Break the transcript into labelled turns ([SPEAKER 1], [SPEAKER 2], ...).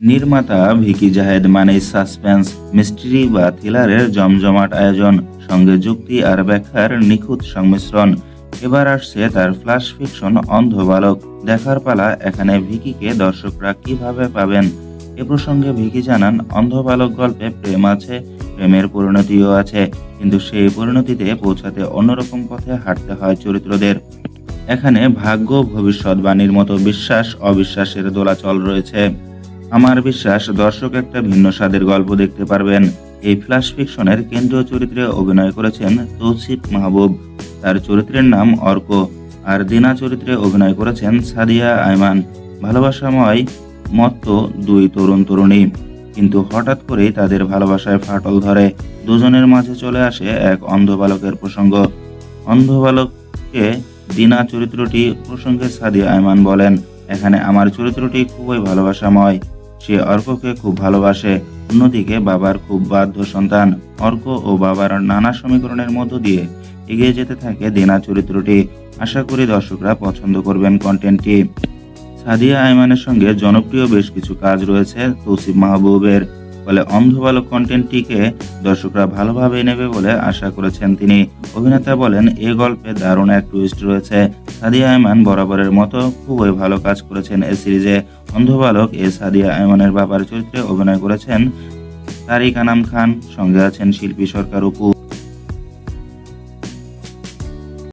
[SPEAKER 1] নির্মাতা ভিকি জাহেদ মানে suspense, mystery বা থ্রিলারের জমজমাট আয়োজন, সঙ্গে যুক্তি আর ব্যাখ্যার নিখুঁত সংমিশ্রণ। এবার আসছে তার ফ্ল্যাশ ফিকশন অন্ধ বালক। দেখার পালা, এখানে ভিকিকে দর্শকরা কীভাবে পাবেন? এ প্রসঙ্গে ভিকি জানান, অন্ধ বালক গল্পে প্রেম আছে, প্রেমের পরিণতিও আছে, কিন্তু সেই পরিণতিতে পৌঁছাতে অন্যরকম পথে হাঁটতে হয় চরিত্রদের। এখানে ভাগ্য ভবিষ্যৎবাণীর মতো বিশ্বাস, অবিশ্বাসের দোলাচল রয়েছে। আমার বিশ্বাস, দর্শক একটা ভিন্ন স্বাদের গল্প দেখতে পারবেন। এই ফ্ল্যাশ ফিকশনের কেন্দ্রীয় চরিত্রে অভিনয় করেছেন তৌসিফ মাহবুব। তার চরিত্রের নাম অর্ক, আর দিনা চরিত্রে অভিনয় করেছেন সাদিয়া আয়মান। ভালোবাসাময় মত্ত দুই তরুণ তরুণী। কিন্তু হঠাৎ করেই তাদের ভালোবাসায় ফাটল ধরে। দুজনের মাঝে চলে আসে এক অন্ধ বালকের প্রসঙ্গ। অন্ধ বালককে দিনা চরিত্রটি প্রসঙ্গে সাদিয়া আয়মান বলেন, এখানে আমার চরিত্রটি খুবই ভালোবাসাময়। সে অর্ককে খুব ভালোবাসে। অন্যদিকে বাবার খুব বাধ্য সন্তান অর্ক ও বাবার নানা সমীকরণের মধ্য দিয়ে এগিয়ে যেতে থাকে দেনা চরিত্রটি। আশা করি দর্শকরা পছন্দ করবেন কন্টেন্টটি সাদিয়া আইমানের সঙ্গে জনপ্রিয় বেশ কিছু কাজ রয়েছে তৌসিফ মাহবুবের ফলে অন্ধ অন্ধবালক কন্টেন্টটিকে দর্শকরা ভালোভাবে নেবে বলে আশা করেছেন তিনি। অভিনেতা বলেন, এ গল্পে দারুণ এক টুইস্ট রয়েছে। সাদিয়া আয়মান বরাবরের মতো খুবই ভালো কাজ করেছেন এ সিরিজে। অন্ধবালক এ সাদিয়া আয়মানের বাবার চরিত্রে অভিনয় করেছেন। তারিক আনাম খান, সঙ্গে আছেন শিল্পী সরকার উপু